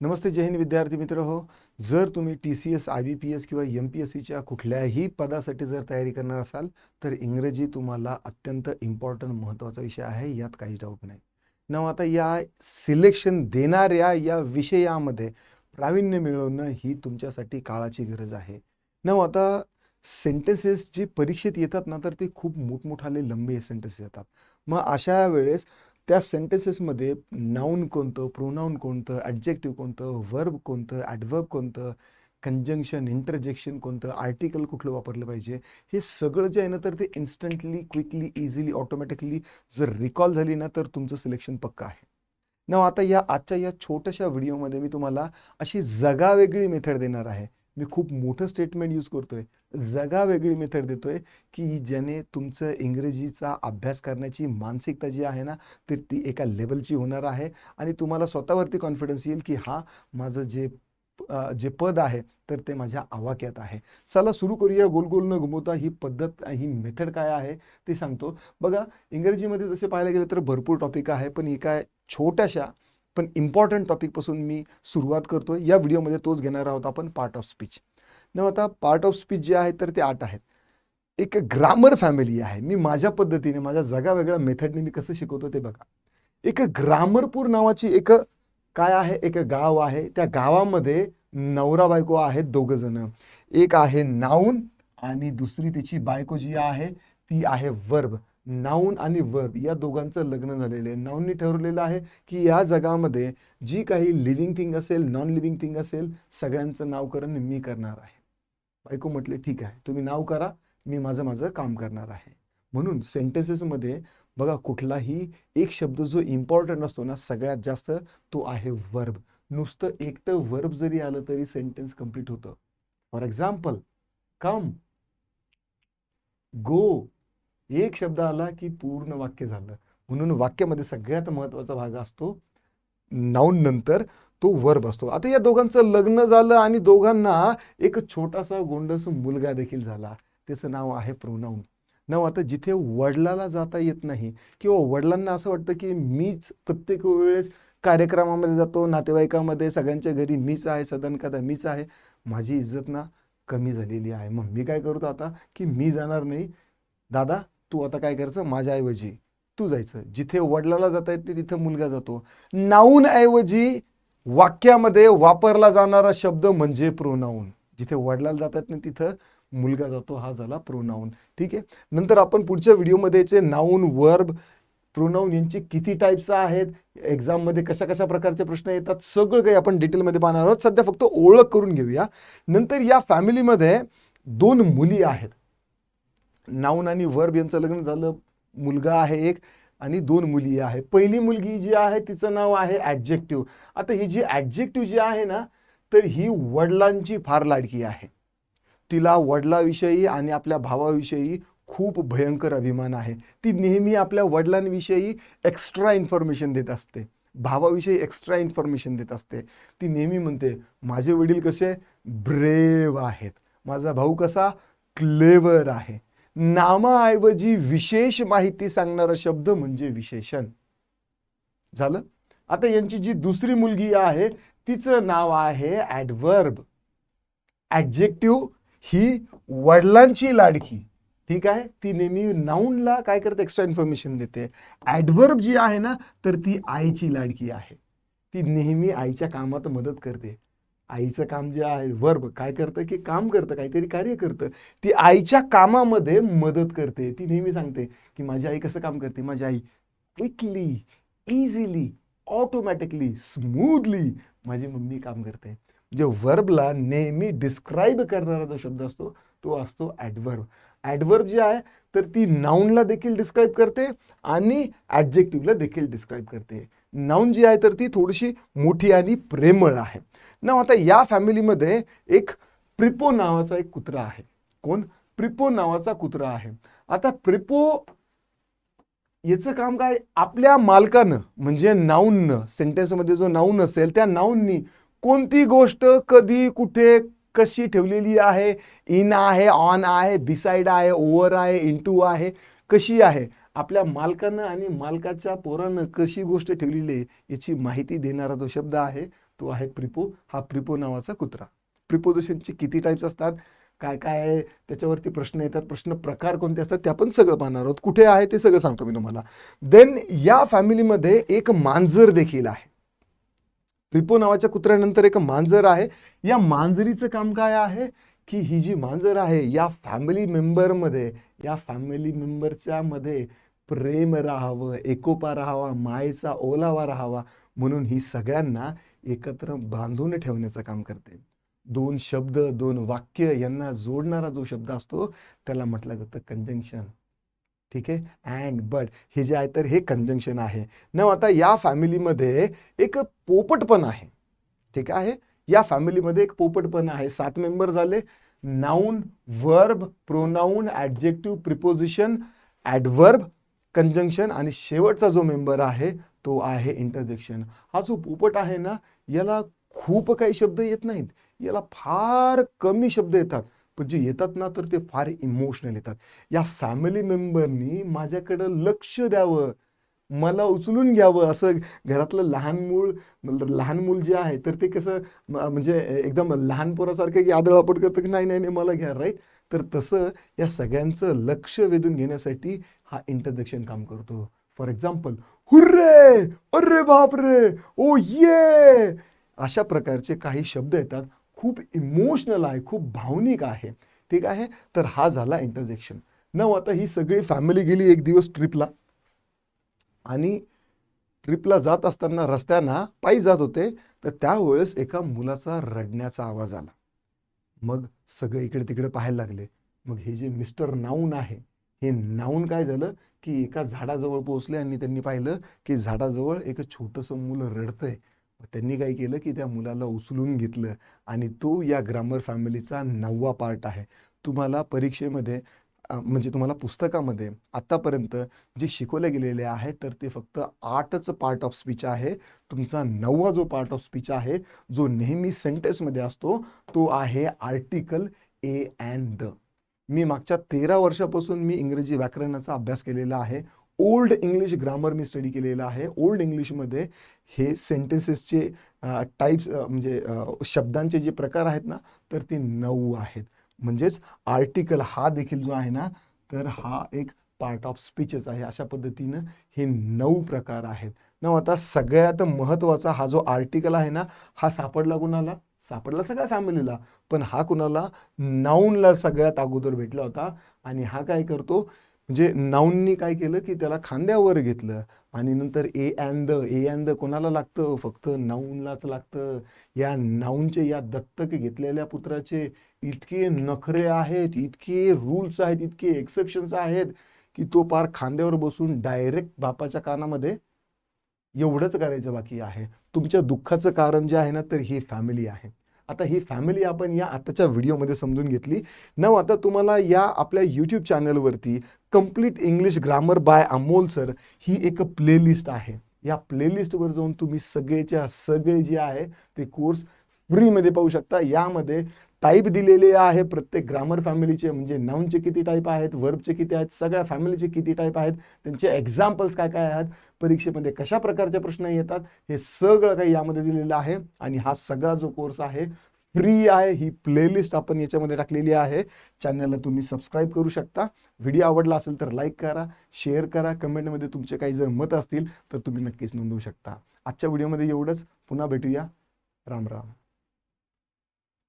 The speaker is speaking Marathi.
नमस्ते जय हिंद विद्यार्थी मित्र हो. जर तुम्ही T C S I B P S किंवा एम पी एस सीच्या कुठल्याही पदासाठी जर तयारी करणार असाल तर इंग्रजी तुम्हाला अत्यंत इम्पॉर्टंट महत्त्वाचा विषय आहे यात काहीच डाऊट नाही. न आता या सिलेक्शन देणाऱ्या या विषयामध्ये प्रावीण्य मिळवणं ही तुमच्यासाठी काळाची गरज आहे. न आता सेंटेन्सेस जे परीक्षेत येतात ना तर ते खूप मोठमोठाले लंबे सेंटेन्सेस येतात. मग अशा वेळेस त्या सेंटेन्सेसमध्ये नाऊन कोणतं प्रोनाऊन कोणतं ॲडजेक्टिव्ह कोणतं वर्ब कोणतं ॲडवर्ब कोणतं कंजंक्शन इंटरजेक्शन कोणतं आर्टिकल कुठलं वापरलं पाहिजे हे सगळं जे आहे ना तर ते इन्स्टंटली क्विकली इझिली ऑटोमॅटिकली जर रिकॉल झाली ना तर तुमचं सिलेक्शन पक्का आहे. ना आता या आजच्या या छोट्याशा व्हिडिओमध्ये मी तुम्हाला अशी जगावेगळी मेथड देणार आहे. मी खूप मोठं स्टेटमेंट यूज करतोय. जगावेगळी मेथड देतोय की ज्याने तुमचं इंग्रजीचा अभ्यास करण्याची मानसिकता जी आहे ना तर ती एका लेवलची होणार आहे. आणि तुम्हाला स्वतःवरती कॉन्फिडन्स येईल की हा माझं जे जे पद आहे तर ते माझ्या आवाक्यात आहे. चला सुरू करूया. गोल गोल न घुमवता ही पद्धत ही मेथड काय आहे ते सांगतो. बघा इंग्रजीमध्ये जसे पाहायला गेलं तर भरपूर टॉपिक आहे पण एका छोट्याशा पण इम्पॉर्टंट टॉपिकपासून मी सुरुवात करतो या व्हिडिओमध्ये तोच घेणार आहोत आपण पार्ट ऑफ स्पीच न आता पार्ट ऑफ स्पीच जे आहे तर ते आठ आहेत. एक ग्रामर फॅमिली आहे. मी माझ्या पद्धतीने माझ्या जगावेगळ्या मेथडने मी कसं शिकवतो ते बघा. एक ग्रामरपूर नावाची एक काय आहे? एक गाव आहे. त्या गावामध्ये नवरा बायको आहेत दोघं जण. एक आहे नाऊन आणि दुसरी त्याची बायको जी आहे ती आहे वर्ब. नाऊन आणि वर्ब या दोघांचं लग्न झालेलं आहे. नाऊननी ठरवलेलं आहे की या जगामध्ये जी काही लिव्हिंग थिंग असेल नॉन लिव्हिंग थिंग असेल सगळ्यांचं नावकरण मी करणार आहे. बायको म्हटले ठीक आहे तुम्ही नाव करा मी माझं माझं काम करणार आहे. म्हणून सेंटेन्सेसमध्ये बघा कुठलाही एक शब्द जो इम्पॉर्टंट असतो ना सगळ्यात जास्त तो आहे वर्ब नुसतं एकटं वर्ब जरी आलं तरी सेंटेन्स कंप्लीट होतं. फॉर एक्झाम्पल कम गो एक शब्द आला की पूर्ण वाक्य झालं. म्हणून वाक्यामध्ये सगळ्यात महत्त्वाचा भाग असतो नाऊन नंतर तो वर्ब असतो. आता या दोघांचं लग्न झालं आणि दोघांना एक छोटासा गोंडस मुलगा देखील झाला. त्याचं नाव आहे प्रोनाऊन नाव आता जिथे वडिलाला जाता येत नाही किंवा वडिलांना असं वाटतं की मीच प्रत्येक वेळेस कार्यक्रमामध्ये जातो नातेवाईकामध्ये सगळ्यांच्या घरी मीच आहे सदन कदा मीच आहे. माझी इज्जत ना कमी झालेली आहे. मग मी काय करतो आता की मी जाणार नाही. दादा तू आता काय करायचं? माझ्याऐवजी तू जायचं. जिथे वडिलाला जाता येत नाही तिथं मुलगा जातो. नाऊन ऐवजी वाक्यामध्ये वापरला जाणारा शब्द म्हणजे प्रोनाऊन जिथे वडिलाला जाता येत नाही तिथं मुलगा जातो. हा झाला प्रोनाऊन ठीक आहे? नंतर आपण पुढच्या व्हिडिओमध्ये याचे नाऊन वर्ब प्रोनाऊन यांचे किती टाईप्स आहेत एक्झाममध्ये कशा कशा प्रकारचे प्रश्न येतात सगळं काही आपण डिटेलमध्ये पाहणार आहोत. सध्या फक्त ओळख करून घेऊया. नंतर या फॅमिलीमध्ये दोन मुली आहेत. नाऊन आणि वर्ब यांचं लग्न झालं. मुलगा आहे एक आणि दोन मुली आहे. पहिली मुलगी जी आहे तिचं नाव आहे ॲडजेक्टिव्ह आता ही जी ॲडजेक्टिव्ह जी आहे ना तर ही वडिलांची फार लाडकी आहे. तिला वडिलाविषयी आणि आपल्या भावाविषयी खूप भयंकर अभिमान आहे. ती नेहमी आपल्या वडिलांविषयी एक्स्ट्रा इन्फॉर्मेशन देत असते. भावाविषयी एक्स्ट्रा इन्फॉर्मेशन देत असते. ती नेहमी म्हणते माझे वडील कसे ब्रेव आहेत. माझा भाऊ कसा क्लेवर आहे. नामाऐवजी विशेष माहिती सांगणारा शब्द म्हणजे विशेषण. झालं? आता यांची जी दुसरी मुलगी आहे तिचं नाव आहे ॲडवर्ब ॲडजेक्टिव्ह ही वडिलांची लाडकी. ठीक आहे? ती नेहमी नाऊनला काय करते? एक्स्ट्रा इन्फॉर्मेशन देते. ॲडवर्ब जी आहे ना तर ती आईची लाडकी आहे. ती नेहमी आईच्या कामात मदत करते. आईचं काम जे आहे वर्ब काय करतं की काम करतं काहीतरी कार्य करतं. ती आईच्या कामामध्ये मदत करते. ती नेहमी सांगते की माझी आई कसं काम करते? माझी आई क्विकली इझिली ऑटोमॅटिकली स्मूथली माझी मम्मी काम करते. जे वर्बला नेहमी डिस्क्राईब करणारा जो शब्द असतो तो असतो ॲडवर्ब ॲडवर्ब जे आहे तर ती नाऊनला देखील डिस्क्राईब करते आणि ॲडजेक्टिव्हला देखील डिस्क्राईब करते. नाऊन जी आहे तर ती थोडीशी मोठी आणि प्रेमळ आहे. ना आता या फॅमिलीमध्ये एक प्रिपो नावाचा एक कुत्रा आहे. कोण? प्रिपो नावाचा कुत्रा आहे. आता प्रिपो याचं काम काय? आपल्या मालकानं म्हणजे नाऊननं सेंटेन्समध्ये जो नाऊन असेल त्या नाऊननी कोणती गोष्ट कधी कुठे कशी ठेवलेली आहे? इन आहे ऑन आहे बिसाईड आहे ओवर आहे इंटू आहे कशी आहे? आपल्या मालकानं आणि मालकाच्या पोरानं कशी गोष्ट ठेवलेली आहे याची माहिती देणारा जो शब्द आहे तो आहे प्रिपो. हा प्रिपो नावाचा कुत्रा. प्रिपोजिशनचे किती टाईप्स असतात काय काय आहे त्याच्यावरती प्रश्न येतात प्रश्न प्रकार कोणते असतात ते आपण सगळं पाहणार आहोत. कुठे आहे ते सगळं सांगतो मी तुम्हाला. देन या फॅमिलीमध्ये एक मांजर देखील आहे. प्रिपो नावाच्या कुत्र्यानंतर एक मांजर आहे. या मांजरीचं काम काय आहे की ही जी मांजर आहे या फॅमिली मेंबरमध्ये या फॅमिली मेंबरच्या मध्ये प्रेम राहावं एकोपा राहावा मायेचा ओलावा राहावा म्हणून ही सगळ्यांना एकत्र बांधून ठेवण्याचं काम करते. दोन शब्द दोन वाक्य यांना जोडणारा जो शब्द असतो त्याला म्हटलं जातं कंजंक्शन ठीक आहे? अँड बट हे जे आहे तर हे कंजंक्शन आहे. न आता या फॅमिलीमध्ये एक पोपट पण आहे. ठीक आहे? या फॅमिलीमध्ये एक पोपट पण आहे. सात मेंबर झाले. Noun verb pronoun adjective preposition adverb conjunction आणि शेवटचा जो मेंबर आहे तो आहे इंटरजेक्शन हा जो पोपट आहे ना याला खूप काही शब्द येत नाहीत. याला फार कमी शब्द येतात. पण जे येतात ना तर ते फार इमोशनल येतात. या फॅमिली मेंबरनी माझ्याकडं लक्ष द्यावं. मला उचलून घ्यावं. असं घरातलं लहान मूल लहान मूल जे आहे तर ते कसं म्हणजे एकदम लहान पोरासारखं की आदळापट करतं की नाही नाही नाही मला घ्या राईट तर तसं या सगळ्यांचं लक्ष वेधून घेण्यासाठी हा इंटरजेक्शन काम करतो. For example hurray! अरे बापरे! ओ ये! अशा प्रकारचे काही शब्द येतात. खूप इमोशनल आहे खूप भावनिक आहे. ठीक आहे? तर हा झाला इंटरजेक्शन न आता ही सगळी फॅमिली गेली एक दिवस ट्रिपला आणि ट्रिपला जात असताना रस्त्याना पायी जात होते. तर त्यावेळेस एका मुलाचा रडण्याचा आवाज आला. मग सगळे इकडे तिकडे पाहायला लागले. मग हे जे मिस्टर नाऊन आहे हे नाऊन काय झालं की एका झाडाजवळ पोहोचले आणि त्यांनी पाहिलं की झाडाजवळ एक छोटंसं मुलं रडतंय. त्यांनी काय केलं की त्या मुलाला उचलून घेतलं आणि तो या ग्रामर फॅमिलीचा नववा पार्ट आहे. तुम्हाला परीक्षेमध्ये म्हणजे तुम्हाला पुस्तकामध्ये आत्तापर्यंत जे शिकवले गेलेले आहे तर ते फक्त आठच पार्ट ऑफ स्पीच आहे. तुमचा नववा जो पार्ट ऑफ स्पीच आहे जो नेहमी सेंटेन्समध्ये असतो तो आहे आर्टिकल ए अँड द मी मागच्या तेरा वर्षापासून मी इंग्रजी व्याकरणाचा अभ्यास केलेला आहे. ओल्ड इंग्लिश ग्रामर मी स्टडी केलेलं आहे. ओल्ड इंग्लिशमध्ये हे सेंटेन्सेसचे टाईप्स म्हणजे शब्दांचे जे प्रकार आहेत ना तर ते नऊ आहेत. म्हणजेच आर्टिकल हा देखील जो आहे ना तर हा एक पार्ट ऑफ स्पीचेस आहे. अशा पद्धतीनं हे नऊ प्रकार आहेत. न आता सगळ्यात महत्त्वाचा हा जो आर्टिकल आहे ना हा सापडला कुणाला? सापडला सगळ्या फॅमिलीला पण हा कुणाला? नाऊनला सगळ्यात अगोदर भेटला होता. आणि हा काय करतो? म्हणजे नाऊननी काय केलं की त्याला खांद्यावर घेतलं आणि नंतर a and the a and the कोणाला लागतं? फक्त नाऊनलाच लागतं. या नाऊनचे या दत्तक घेतलेल्या पुत्राचे इतके नखरे आहेत इतके रूल्स आहेत इतके एक्सेप्शन्स आहेत की तो पार खांद्यावर बसून डायरेक्ट बापाच्या कानामध्ये एवढंच करायचं बाकी आहे. तुमच्या दुःखाचं कारण जे आहे ना तर ही फॅमिली आहे. आता ही फॅमिली आपण या आताच्या व्हिडिओमध्ये समजून घेतली. नव आता तुम्हाला या आपल्या यूट्यूब चॅनलवरती complete English grammar by Amol sir ही एक प्लेलिस्ट आहे. या प्लेलिस्टवर जाऊन तुम्ही सगळेच्या सगळे जे आहे ते कोर्स फ्रीमध्ये पाहू शकता. यामध्ये टाईप दिलेले आहे प्रत्येक ग्रामर फॅमिलीचे म्हणजे नाऊनचे किती टाईप आहेत वर्बचे किती आहेत सगळ्या फॅमिलीचे किती टाईप आहेत त्यांचे एक्झाम्पल्स काय काय आहेत परीक्षेमध्ये कशा प्रकारचे प्रश्न येतात हे सगळं काही यामध्ये दिलेलं आहे. आणि हा सगळा जो कोर्स आहे फ्री आहे ही प्लेलिस्ट आपण याच्यामध्ये टाकलेली आहे. चॅनलला तुम्ही सबस्क्राईब करू शकता. व्हिडिओ आवडला असेल तर लाईक करा शेअर करा. कमेंटमध्ये तुमचे काही जर मत असतील तर तुम्ही नक्कीच नोंदवू शकता. आजच्या व्हिडिओमध्ये एवढंच. पुन्हा भेटूया. राम राम.